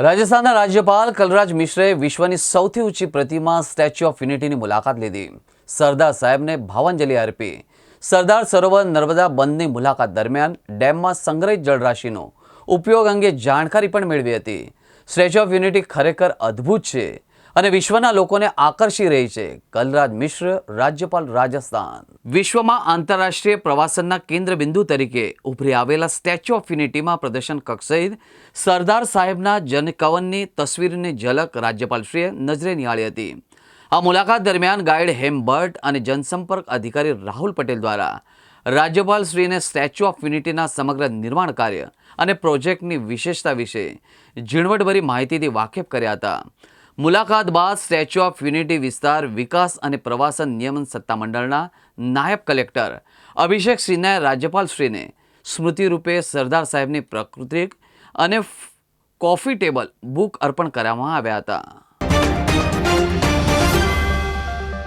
રાજસ્થાનના રાજ્યપાલ કલરાજ મિશ્રે વિશ્વની સૌથી ઊંચી પ્રતિમા સ્ટેચ્યુ ઓફ યુનિટીની મુલાકાત લીધી. સરદાર સાહેબને ભાવાંજલિ અર્પી. સરદાર સરોવર નર્મદા બંધની મુલાકાત દરમિયાન ડેમમાં સંગ્રહિત જળરાશિનો ઉપયોગ અંગે જાણકારી પણ મેળવી હતી. સ્ટેચ્યુ ઓફ યુનિટી ખરેખર અદ્ભુત છે. અને વિશ્વના લોકોને આકર્ષી રહી છે. કલરાજ મિશ્ર, રાજ્યપાલ રાજસ્થાન. વિશ્વમાં આંતરરાષ્ટ્રીય પ્રવાસનના કેન્દ્ર બિંદુ તરીકે ઉભરી આવેલા સ્ટેચ્યુ ઓફ યુનિટીમાં પ્રદર્શન કક્ષ સહિત સરદાર સાહેબના જનકવનની તસવીરની ઝલક રાજ્યપાલશ્રીએ નજરે નિહાળી હતી. આ મુલાકાત દરમિયાન ગાઈડ હેમ અને જનસંપર્ક અધિકારી રાહુલ પટેલ દ્વારા રાજ્યપાલશ્રીને સ્ટેચ્યુ ઓફ યુનિટીના સમગ્ર નિર્માણ કાર્ય અને પ્રોજેક્ટની વિશેષતા વિશે ઝીણવટભરી માહિતીથી વાકેફ કર્યા હતા. મુલાકાત બાદ સ્ટેચ્યુ ઓફ યુનિટી વિસ્તાર વિકાસ અને પ્રવાસન નિયમન સત્તામંડળના નાયબ કલેક્ટર અભિષેક શ્રીને રાજ્યપાલશ્રીને સ્મૃતિરૂપે સરદાર સાહેબની પ્રકૃતિક અને કોફી ટેબલ બુક અર્પણ કરવામાં આવ્યા હતા.